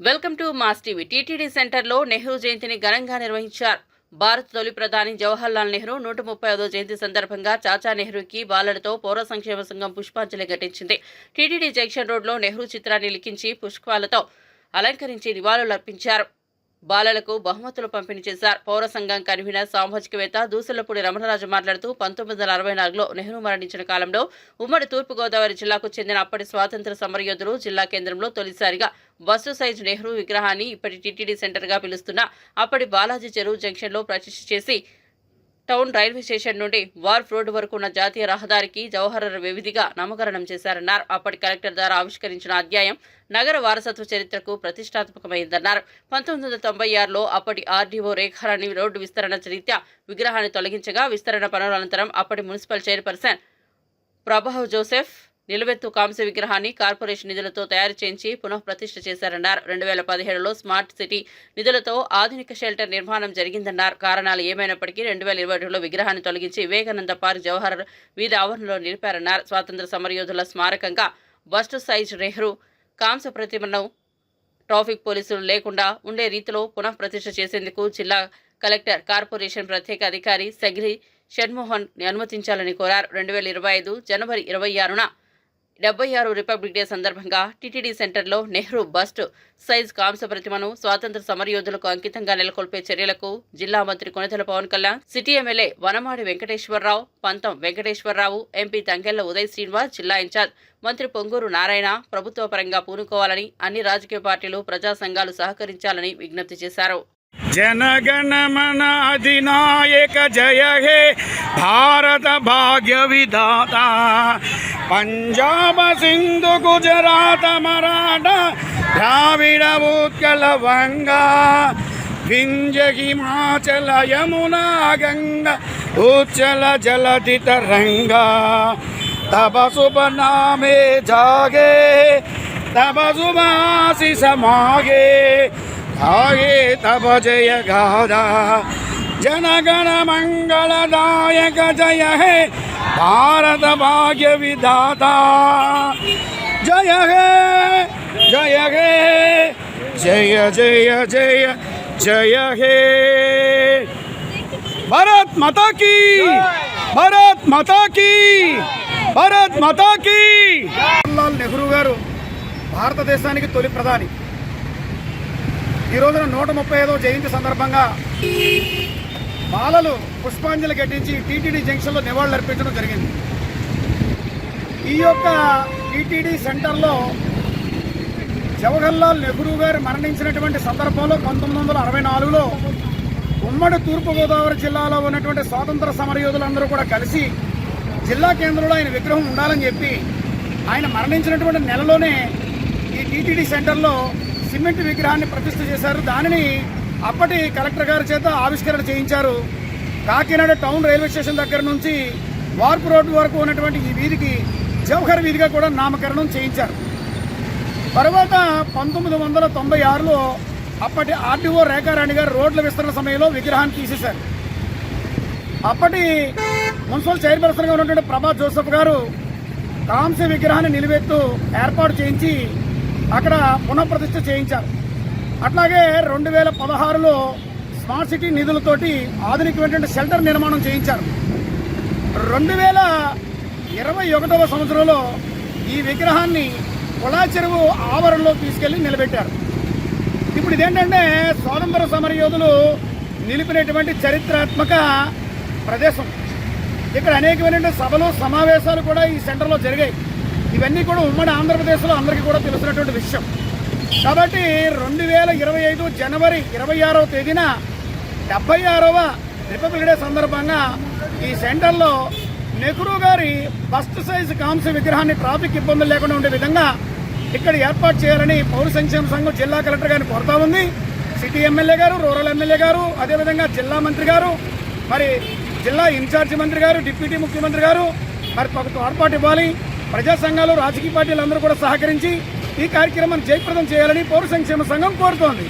Welcome to Mass TV. TTD సెంటర్లో నెహ్రూ జయంతిని ఘనంగా నిర్వహించారు. భారత తొలి ప్రధాని జవహర్లాల్ నెహ్రూ నూట ముప్పై ఐదో జయంతి సందర్భంగా చాచా నెహ్రూకి బాలలతో పౌర సంక్షేమ సంఘం పుష్పాంజలి ఘటించింది. టీటీడీ జంక్షన్ రోడ్లో నెహ్రూ చిత్రాన్ని లిఖించి పుష్పాలతో అలంకరించి నివాళులర్పించారు. బాలలకు బహుమతులు పంపిణీ చేశారు. పౌర సంఘం కన్వీనర్ సామాజికవేత్త దూసలపూడి రమణరాజు మాట్లాడుతూ పంతొమ్మిది వందల అరవై నాలుగులో నెహ్రూ మరణించిన కాలంలో ఉమ్మడి తూర్పుగోదావరి జిల్లాకు చెందిన అప్పటి స్వాతంత్ర సమరయోధులు జిల్లా కేంద్రంలో తొలిసారిగా బస్సు సైజ్ నెహ్రూ విగ్రహాన్ని ఇప్పటి టీటీడీ సెంటర్గా పిలుస్తున్న అప్పటి బాలాజీ చెరువు జంక్షన్లో ప్రతిష్ఠ చేసి టౌన్ రైల్వే స్టేషన్ నుండి వార్ఫ్ రోడ్డు వరకు ఉన్న జాతీయ రహదారికి జవహర్ వివిధిగా నామకరణం చేశారన్నారు. అప్పటి కలెక్టర్ ద్వారా ఆవిష్కరించిన అధ్యాయం నగర వారసత్వ చరిత్రకు ప్రతిష్టాత్మకమైందన్నారు. పంతొమ్మిది వందల తొంభై ఆరులో అప్పటి ఆర్డీఓ రేఖారాణి రోడ్డు విస్తరణ రీత్యా విగ్రహాన్ని తొలగించగా విస్తరణ పనుల అనంతరం అప్పటి మున్సిపల్ చైర్పర్సన్ ప్రభావ్ జోసెఫ్ నిలువెత్తు కాంస్య విగ్రహాన్ని కార్పొరేషన్ నిధులతో తయారు చేయించి పునః ప్రతిష్ఠ చేశారన్నారు. రెండు వేల పదిహేడులో స్మార్ట్ సిటీ నిధులతో ఆధునిక షెల్టర్ నిర్మాణం జరిగిందన్నారు. కారణాలు ఏమైనప్పటికీ రెండు వేల ఇరవై ఒకటిలో విగ్రహాన్ని తొలగించి వివేకానంద పార్క్ జవహర్ వీధి ఆవరణలో నిలిపారన్నారు. స్వాతంత్ర సమరయోధుల స్మారకంగా బస్టు సైజ్ నెహ్రూ కాంస్య ప్రతిమను ట్రాఫిక్ పోలీసులు లేకుండా ఉండే రీతిలో పునః ప్రతిష్ఠ చేసేందుకు జిల్లా కలెక్టర్ కార్పొరేషన్ ప్రత్యేక అధికారి సగిరి షణ్మోహన్ అనుమతించాలని కోరారు. రెండు వేల ఇరవై ఐదు జనవరి ఇరవై ఆరున డెబ్బై ఆరు రిపబ్లిక్ డే సందర్భంగా టీటీడీ సెంటర్లో నెహ్రూ బస్ట్ సైజ్ కాంస ప్రతిమను స్వాతంత్ర సమరయోధులకు అంకితంగా నెలకొల్పే చర్యలకు జిల్లా మంత్రి Konathala Pawan Kalyan city MLA Vanamadi Venkateswararao Pantham Venkateswararao MP Tangella Uday Srinivas జిల్లా ఇన్ఛార్జ్ మంత్రి పొంగూరు నారాయణ ప్రభుత్వ పరంగా పూనుకోవాలని అన్ని రాజకీయ పార్టీలు ప్రజా సంఘాలు సహకరించాలని విజ్ఞప్తి చేశారు. జనగణమన అధినాయక జయ హే భారత భాగ్య విధాత. పంజాబ సింధు గుజరాత మరాఠా ద్రావిడ ఉత్కల వంగా వింజ హిమాచల యమునా గంగ ఉచ్చల జలధి తరంగా తబ శుభ నామే జాగే తబ సమాగే తాగే తబ జయ గాదా జనగణ మంగళదాయక జయ హే. భారత భాగ్య విధాత జయ హే జయ హే జయ జయ జయ జయ హే భరత్ మాతా కీ భరత్ మాతా కీ భరత్ మాతా కీ జవహర్లాల్ నెహ్రూ గారు భారతదేశానికి తొలి ప్రధాని. ఈ రోజున నూట ముప్పై ఐదో జయంతి సందర్భంగా బాలలు పుష్పాంజలి ఘటించి టీటీడీ జంక్షన్లో నివాళులర్పించడం జరిగింది. ఈ యొక్క టీటీడీ సెంటర్లో జవహర్లాల్ నెహ్రూ గారు మరణించినటువంటి సందర్భంలో పంతొమ్మిది వందల అరవై నాలుగులో ఉమ్మడి తూర్పుగోదావరి జిల్లాలో ఉన్నటువంటి స్వాతంత్ర సమరయోధులందరూ కూడా కలిసి జిల్లా కేంద్రంలో ఆయన విగ్రహం ఉండాలని చెప్పి ఆయన మరణించినటువంటి నెలలోనే ఈ టీటీడీ సెంటర్లో సిమెంట్ విగ్రహాన్ని ప్రతిష్ఠ చేశారు. దానిని అప్పటి కలెక్టర్ గారి చేత ఆవిష్కరణ చేయించారు. కాకినాడ టౌన్ రైల్వే స్టేషన్ దగ్గర నుంచి వార్పు రోడ్డు వరకు ఉన్నటువంటి ఈ వీధికి జవహర్ వీధిగా కూడా నామకరణం చేయించారు. తర్వాత పంతొమ్మిది వందల తొంభై ఆరులో అప్పటి ఆర్డీఓ రేఖారాణి గారు రోడ్ల విస్తరణ సమయంలో విగ్రహాన్ని తీసేశారు. అప్పటి మున్సిపల్ చైర్పర్సన్గా ఉన్నటువంటి ప్రభా జోసఫ్ గారు కాంస్య విగ్రహాన్ని నిలువెత్తు ఏర్పాటు చేయించి అక్కడ పునఃప్రతిష్ఠ చేయించారు. అట్లాగే రెండు వేల పదహారులో స్మార్ట్ సిటీ నిధులతోటి ఆధునికమైనటువంటి షెల్టర్ నిర్మాణం చేయించారు. రెండు వేల ఇరవై ఒకటవ సంవత్సరంలో ఈ విగ్రహాన్ని కుళా చెరువు ఆవరణలో తీసుకెళ్ళి నిలబెట్టారు. ఇప్పుడు ఇదేంటంటే స్వాతంత్ర సమరయోధులు నిలిపినటువంటి చరిత్రాత్మక ప్రదేశం. ఇక్కడ అనేకమైన సభలు సమావేశాలు కూడా ఈ సెంటర్లో జరిగాయి. ఇవన్నీ కూడా ఉమ్మడి ఆంధ్రప్రదేశ్లో అందరికీ కూడా తెలిసినటువంటి విషయం. కాబట్టి రెండు వేల ఇరవై ఐదు జనవరి ఇరవై ఆరవ తేదీన డెబ్బై ఆరవ రిపబ్లిక్ డే సందర్భంగా ఈ సెంటర్లో నెహ్రూ గారి బస్ట్ సైజ్ కాంస్య విగ్రహాన్ని ట్రాఫిక్ ఇబ్బందులు లేకుండా ఉండే విధంగా ఇక్కడ ఏర్పాటు చేయాలని పౌర సంక్షేమ సంఘం జిల్లా కలెక్టర్ గారిని కోరుతా ఉంది. City MLA garu rural MLA garu అదేవిధంగా జిల్లా మంత్రి గారు మరి జిల్లా ఇన్ఛార్జి మంత్రి గారు డిప్యూటీ ముఖ్యమంత్రి గారు మరి ఒక తోడ్పాటు ఇవ్వాలి. ప్రజా సంఘాలు రాజకీయ పార్టీలు అందరూ కూడా సహకరించి ఈ కార్యక్రమాన్ని జయప్రదం చేయాలని పౌర సంక్షేమ సంఘం కోరుతోంది.